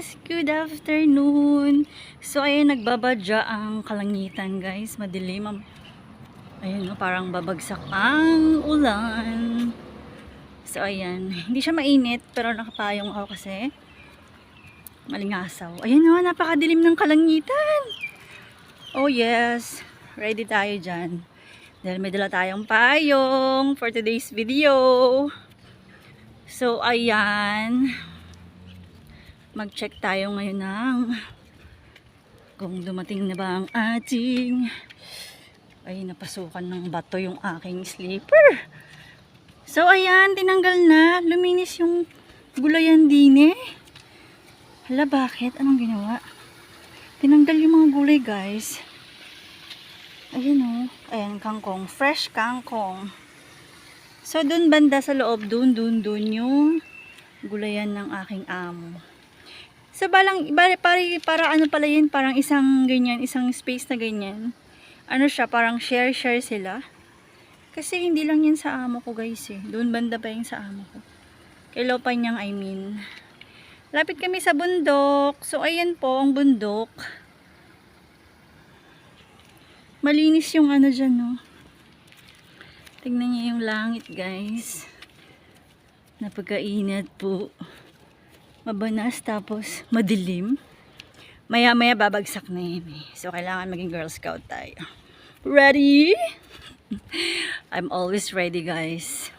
guys! Good afternoon! So, ayun, nagbabadya ang kalangitan, guys. Madilim. Ayun, no, parang babagsak ang ulan. So, ayan. Hindi siya mainit, pero nakapayong ako kasi. Malingasaw. Ayun, no, napakadilim ng kalangitan. Oh, yes. Ready tayo dyan. Dahil may dala tayong payong for today's video. So, ayan. Mag-check tayo ngayon ng kung dumating na ba ang ating ay napasukan ng bato yung aking slipper. So, ayan, tinanggal na. Luminis yung gulayan din eh. Hala, bakit? Anong ginawa? Tinanggal yung mga gulay, guys. Ayan o. Ayan, kangkong. Fresh kangkong. So, dun banda sa loob, dun, dun, dun yung gulayan ng aking amo. So, balang, bali, para, para ano pala yun, parang isang ganyan, isang space na ganyan. Ano siya, parang share-share sila. Kasi hindi lang yan sa amo ko, guys, eh. Doon banda pa yung sa amo ko. Kay Lopanyang, I mean. Lapit kami sa bundok. So, ayan po, ang bundok. Malinis yung ano dyan, no. Tingnan niyo yung langit, guys. Napagkainat po. Mabanas, tapos madilim. Maya-maya babagsak na yun, eh. So, kailangan maging Girl Scout tayo. Ready? I'm always ready, guys.